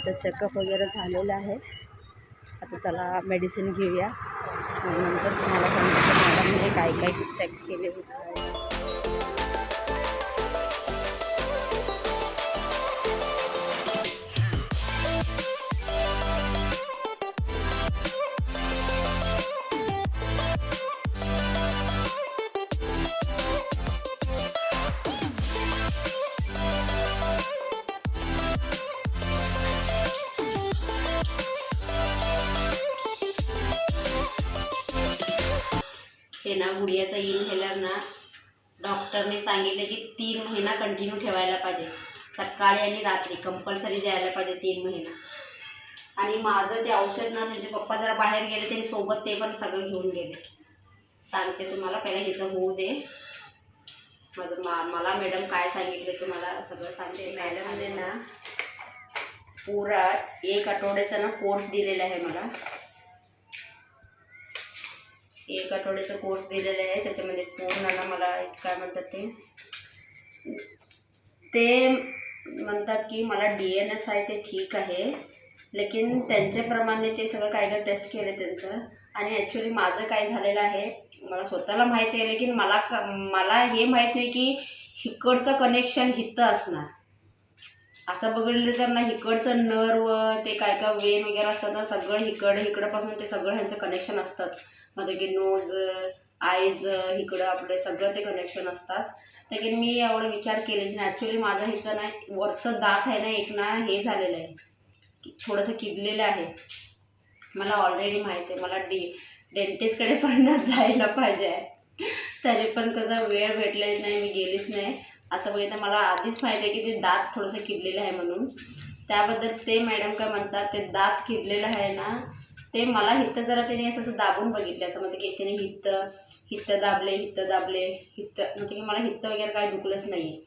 आता चेकअप वगैरे झालेलं आहे. आता चला मेडिसिन घेऊया. नंतर तुम्हाला सांगतो. मॅडमने काय काय चेक केले होते. ते ना गुडियाचा इनहेलर ना डॉक्टरने सांगितलं की तीन महिना कंटिन्यू ठेवायला पाहिजे. सकाळी आणि रात्री कंपल्सरी द्यायला पाहिजे तीन महिना. आणि माझं ते औषध ना त्यांचे पप्पा जरा बाहेर गेले त्यांनी सोबत ते पण सगळं घेऊन गेले. सांगते तुम्हाला पहिला हिचं होऊ दे. माझं मा मला मॅडम काय सांगितले तुम्हाला सगळं सांगते. मॅडमने ना पुरा एक आठवड्याचा ना कोर्स दिलेला आहे मला. एक आठवड्याचा कोर्स दिलेला आहे. त्याच्यामध्ये पूर्ण ना मला काय म्हणतात ते ते म्हणतात की मला डी एन एस आहे ते ठीक आहे. लेकिन त्यांच्याप्रमाणे ते सगळं काय काय टेस्ट केलं त्यांचं. आणि ॲक्च्युली माझं काय झालेलं आहे मला स्वतःला माहिती आहे लेकिन मला क मला हे माहीत नाही की इकडचं कनेक्शन हिथं असणार. असं बघितलं तर ना हिकडचं नर्व ते काय काय वेन वगैरे असतात ना सगळं हिकड हिकडपासून ते सगळं ह्यांचं कनेक्शन असतात. म्हणजे की नोज आईज इकडं आपले सगळं ते कनेक्शन असतात. लेकिन मी एवढं विचार केलेच नाही. ॲक्च्युली माझं हिचं ना वरचं दात आहे ना एक ना हे झालेलं आहे. थोडंसं किडलेलं आहे. मला ऑलरेडी माहिती आहे. मला डी डेंटिस्टकडे पण जायला पाहिजे आहे. तरी पण कसं वेळ भेटलेच नाही मी गेलीच नाही. असं बघितलं मला आधीच माहिती आहे की ते दात थोडंसं किडलेलं आहे म्हणून. त्याबद्दल ते मॅडम काय म्हणतात ते दात किडलेलं आहे ना ते मला हित्त जरा त्याने असं असं दाबून बघितलं असं म्हणते की त्याने हित्त हित्त दाबले हित्त दाबले हित्त म्हणजे की मला हित्त वगैरे काय दुखलंच नाही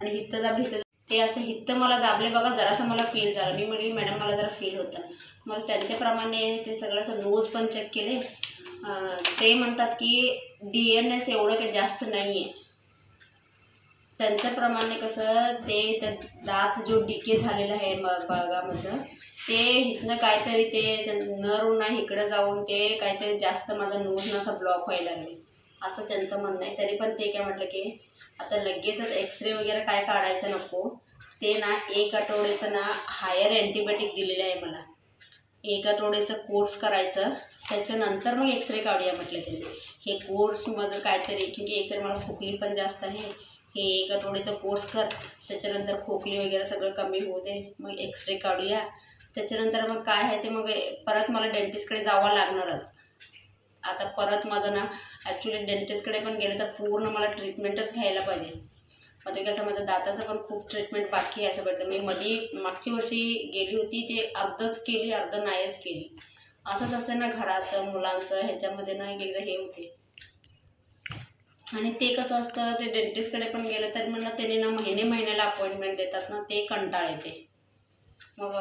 आणि हित्त दाबले हित्त ते असं हित्त मला दाबले बघा जरासं मला फील झालं. मी म्हटली मॅडम मला जरा फील होतं. मग त्यांच्याप्रमाणे ते सगळं असं नोज पण चेक केले. ते म्हणतात की डी एन एस एवढं काही जास्त नाही आहे त्यांच्याप्रमाणे कसं ते त्या दात जो डिके झालेला आहे म- ते इथनं काहीतरी ते नर्व ना इकडं जाऊन ते काहीतरी जास्त माझा नोज असा असं ब्लॉक व्हायला लागले. असं त्यांचं म्हणणं आहे. तरी पण ते काय म्हटलं की आता लगेचच एक्सरे वगैरे काय काढायचं नको. ते ना एक आठवड्याचं ना हायर अँटीबायोटिक दिलेलं आहे मला. एक आठवड्याचं कोर्स करायचं. त्याच्यानंतर मग एक्सरे काढूया म्हटलं त्यांनी. हे कोर्समधलं काहीतरी क्योंकि एकतर मला खोकली पण जास्त आहे. हे एक आठवड्याचा कोर्स कर. त्याच्यानंतर खोकली वगैरे सगळं कमी होऊ दे. मग एक्सरे काढूया. त्याच्यानंतर मग काय आहे ते मग परत मला डेंटिस्टकडे जावं लागणारच. आता परत माझं ना ॲक्च्युली डेंटिस्टकडे पण गेलं तर पूर्ण मला ट्रीटमेंटच घ्यायला पाहिजे. मग ते कसं माझं दाताचं पण खूप ट्रीटमेंट बाकी आहे असं वाटतं. मी मध्ये मागची वर्षी गेली होती ते अर्धच केली अर्ध नाहीच केली. असंच असतं ना घराचं मुलांचं ह्याच्यामध्ये ना एकदा हे होते. आणि ते कसं असतं ते डेंटिस्टकडे पण गेलं तर म्हणलं त्यांनी ना महिने महिन्याला अपॉइंटमेंट देतात ना ते कंटाळ येते. मग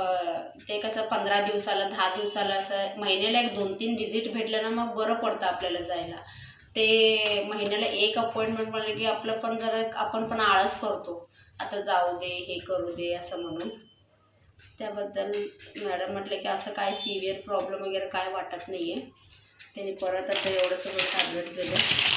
ते कसं पंधरा दिवसाला दहा दिवसाला असं महिन्याला एक दोन तीन व्हिजिट भेटलं ना मग बरं पडतं आपल्याला जायला. ते महिन्याला एक अपॉइंटमेंट म्हणलं की आपलं पण जरा आपण पण आळस करतो. आता जाऊ दे हे करू दे असं म्हणून. त्याबद्दल मॅडम म्हटलं की असं काय सिव्हिअर प्रॉब्लेम वगैरे काय वाटत नाही आहे त्यांनी परत आता एवढं सगळं टॅबलेट दिलं.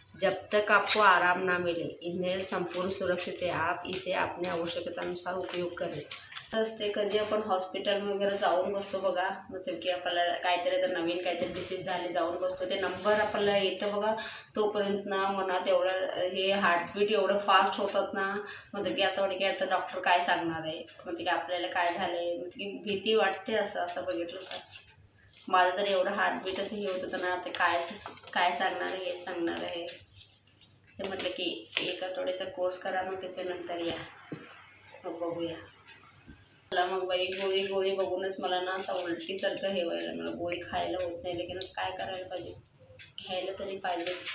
जब तक आपको आराम ना मिले इनहेल संपूर्ण सुरक्षित है। आप इसे अपने आवश्यकतेनुसार उपयोग करें। असते कधी आपण हॉस्पिटल वगैरे जाऊन बसतो बघा. मतलब की आपल्याला काहीतरी तर नवीन काहीतरी डिसीज झाले जाऊन बसतो. ते नंबर आपल्याला येतं बघा. तोपर्यंत ना मनात एवढं हे हार्टबीट एवढं फास्ट होतात ना. मतलब की असं वाटतं की आता डॉक्टर काय सांगणार आहे? म्हणजे की आपल्याला काय झालं आहे म्हणजे की भीती वाटते असं असं बघितलं तर. माझं तर एवढं हार्टबीट असं हे होत होतं ना ते काय काय सांगणार हे सांगणार आहे. ते म्हटलं की एक आठवड्याचा कोर्स करा मग त्याच्यानंतर या. मग बघूया. मला मग बाई गोळी गोळी बघूनच मला ना असं उलटीसारखं हे व्हायला मला गोळी खायला होत नाही लेकिन काय करायला पाहिजे? घ्यायला तरी पाहिजेच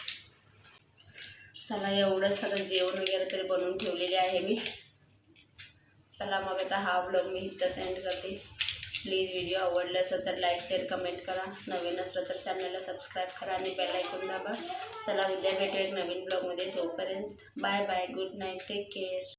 चला एवढं सगळं जेवण वगैरे तरी बनवून ठेवलेले आहे मी. चला मग आता हा ब्लॉग मी इथंच एंड करते. प्लीज व्हिडिओ आवडला असेल तर लाईक शेअर कमेंट करा. नवीन असलं तर चॅनलला सबस्क्राईब करा आणि बेल ऐकून दाबा. चला उद्या भेटू एक नवीन ब्लॉगमध्ये तोपर्यंत bye bye good night take care